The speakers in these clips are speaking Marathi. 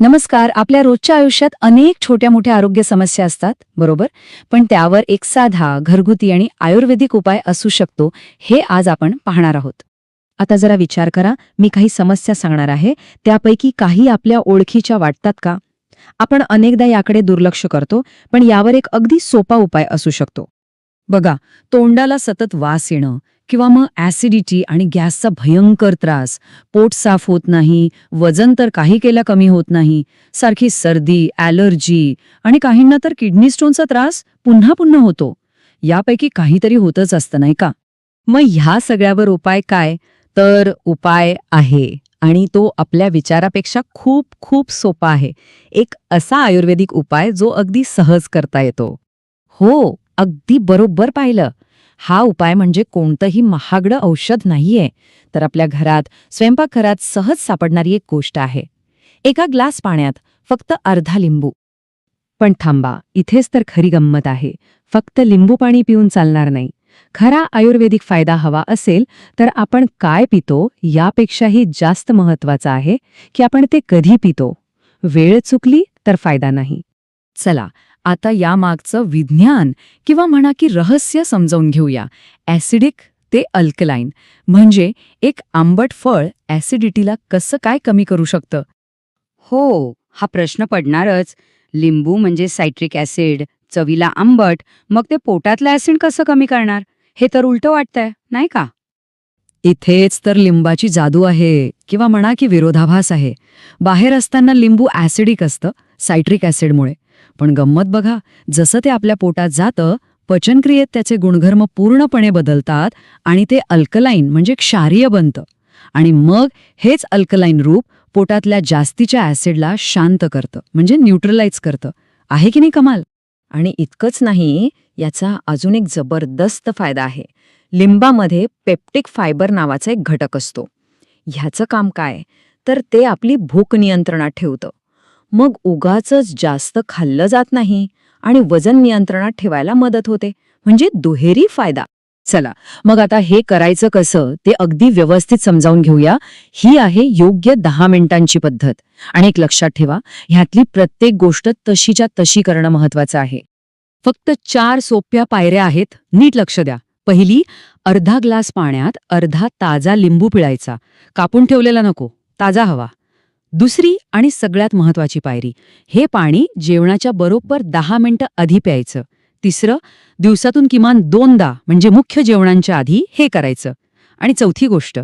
नमस्कार आपल्या रोजच्या आयुष्यात अनेक छोट्या मोठ्या आरोग्य समस्या असतात बरोबर? पण त्यावर एक साधा घरगुती आणि आयुर्वेदिक उपाय असू शकतो हे आज आपण पाहणार आहोत. आता जरा विचार करा मी काही समस्या सांगणार आहे त्यापैकी काही आपल्या ओळखीच्या वाटतात का? आपण अनेकदा याकडे दुर्लक्ष करतो पण यावर एक अगदी सोपा उपाय असू शकतो. बघा तोंडाला सतत वास येणं किंवा मग ॲसिडिटी आणि गॅसचा भयंकर त्रास पोट साफ होत नाही वजन तर काही केलं कमी होत नाही सारखी सर्दी ॲलर्जी आणि काहींना तर किडनी स्टोनचा त्रास पुन्हा पुन्हा होतो. यापैकी काहीतरी होतच असतं नाही का? मग ह्या सगळ्यावर उपाय काय? तर उपाय आहे आणि तो आपल्या विचारापेक्षा खूप खूप सोपा आहे. एक असा आयुर्वेदिक उपाय जो अगदी सहज करता येतो. हो अगदी बरोबर पाहिलं. हा उपाय म्हणजे कोणतंही महागडं औषध नाहीये तर आपल्या घरात स्वयंपाकघरात सहज सापडणारी एक गोष्ट आहे. एका ग्लास पाण्यात फक्त अर्धा लिंबू. पण थांबा इथेच तर खरी गंमत आहे. फक्त लिंबू पाणी पिऊन चालणार नाही. खरा आयुर्वेदिक फायदा हवा असेल तर आपण काय पितो यापेक्षाही जास्त महत्वाचं आहे की आपण ते कधी पितो. वेळ चुकली तर फायदा नाही. चला आता यामागचं विज्ञान किंवा म्हणा की रहस्य समजावून घेऊया. ॲसिडिक ते अल्कलाईन म्हणजे एक आंबट फळ ॲसिडिटीला कसं काय कमी करू शकतं? हो हा प्रश्न पडणारच. लिंबू म्हणजे सायट्रिक ॲसिड चवीला आंबट मग ते पोटातलं ॲसिड कसं कमी करणार? हे तर उलटं वाटतंय नाही का? इथेच तर लिंबाची जादू आहे किंवा म्हणा की विरोधाभास आहे. बाहेर असताना लिंबू ॲसिडिक असतं सायट्रिक ॲसिडमुळे. पण गंमत बघा जसं ते आपल्या पोटात जातं पचनक्रियेत त्याचे गुणधर्म पूर्णपणे बदलतात आणि ते अल्कलाईन म्हणजे क्षारीय बनतं. आणि मग हेच अल्कलाईन रूप पोटातल्या जास्तीच्या ॲसिडला शांत करतं म्हणजे न्यूट्रलाइज करतं. आहे की नाही कमाल? आणि इतकंच नाही याचा अजून एक जबरदस्त फायदा आहे. लिंबामध्ये पेप्टिक फायबर नावाचा एक घटक असतो. ह्याचं काम काय? तर ते आपली भूक नियंत्रणात ठेवतं. मग उगाच जास्त खाल्लं जात नाही आणि वजन नियंत्रणात ठेवायला मदत होते. म्हणजे दुहेरी फायदा. चला मग आता हे करायचं कसं ते अगदी व्यवस्थित समजावून घेऊया. ही आहे योग्य दहा मिनिटांची पद्धत. आणि एक लक्षात ठेवा ह्यातली प्रत्येक गोष्ट तशीच्या तशी करणं महत्वाचं आहे. फक्त चार सोप्या पायऱ्या आहेत नीट लक्ष द्या. पहिली अर्धा ग्लास पाण्यात अर्धा ताजा लिंबू पिळायचा. कापून ठेवलेला नको ताजा हवा. दुसरी आणि सगळ्यात महत्वाची पायरी. हे पाणी जेवणाच्या बरोबर दहा मिनिटं आधी प्यायचं. तिसरं दिवसातून किमान दोनदा म्हणजे मुख्य जेवणांच्या आधी हे करायचं. आणि चौथी गोष्ट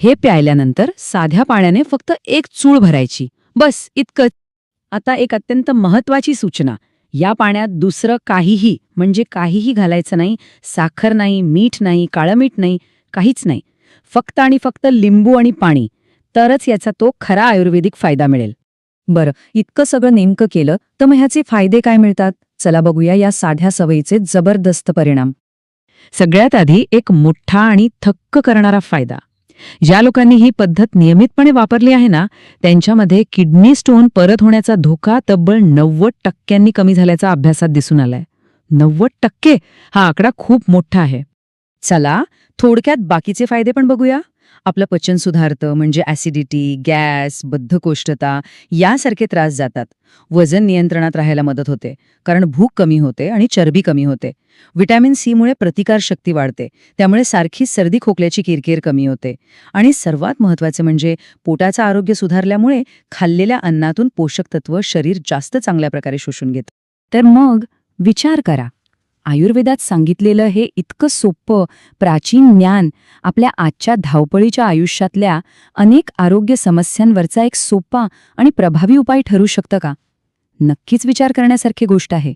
हे प्यायल्यानंतर साध्या पाण्याने फक्त एक चूळ भरायची. बस इतकंच. आता एक अत्यंत महत्वाची सूचना. या पाण्यात दुसरं काहीही म्हणजे काहीही घालायचं नाही. साखर नाही मीठ नाही काळं मीठ नाही काहीच नाही. फक्त आणि फक्त लिंबू आणि पाणी. तरच याचा तो खरा आयुर्वेदिक फायदा मिळेल. बरं इतकं सगळं नेमकं केलं तर मग ह्याचे फायदे काय मिळतात? चला बघूया या साध्या सवयीचे जबरदस्त परिणाम. सगळ्यात आधी एक मोठा आणि थक्क करणारा फायदा. ज्या लोकांनी ही पद्धत नियमितपणे वापरली आहे ना त्यांच्यामध्ये किडनी स्टोन परत होण्याचा धोका तब्बल नव्वद टक्क्यांनी कमी झाल्याचा अभ्यासात दिसून आलाय. नव्वद टक्के? हा आकडा खूप मोठा आहे. चला थोडक्यात बाकीचे फायदे पण बघूया. आपलं पचन सुधारतं म्हणजे ॲसिडिटी गॅस बद्धकोष्ठता यासारखे त्रास जातात. वजन नियंत्रणात राहायला मदत होते कारण भूक कमी होते आणि चरबी कमी होते. व्हिटॅमिन सीमुळे प्रतिकारशक्ती वाढते त्यामुळे सारखी सर्दी खोकल्याची किरकिर कमी होते. आणि सर्वात महत्त्वाचे म्हणजे पोटाचं आरोग्य सुधारल्यामुळे खाल्लेल्या अन्नातून पोषक तत्व शरीर जास्त चांगल्या प्रकारे शोषून घेतं. तर मग विचार करा. आयुर्वेदात सांगितलेलं हे इतकं सोपं प्राचीन ज्ञान आपल्या आजच्या धावपळीच्या आयुष्यातल्या अनेक आरोग्य समस्यांवरचा एक सोपा आणि प्रभावी उपाय ठरू शकतं का? नक्कीच विचार करण्यासारखी गोष्ट आहे.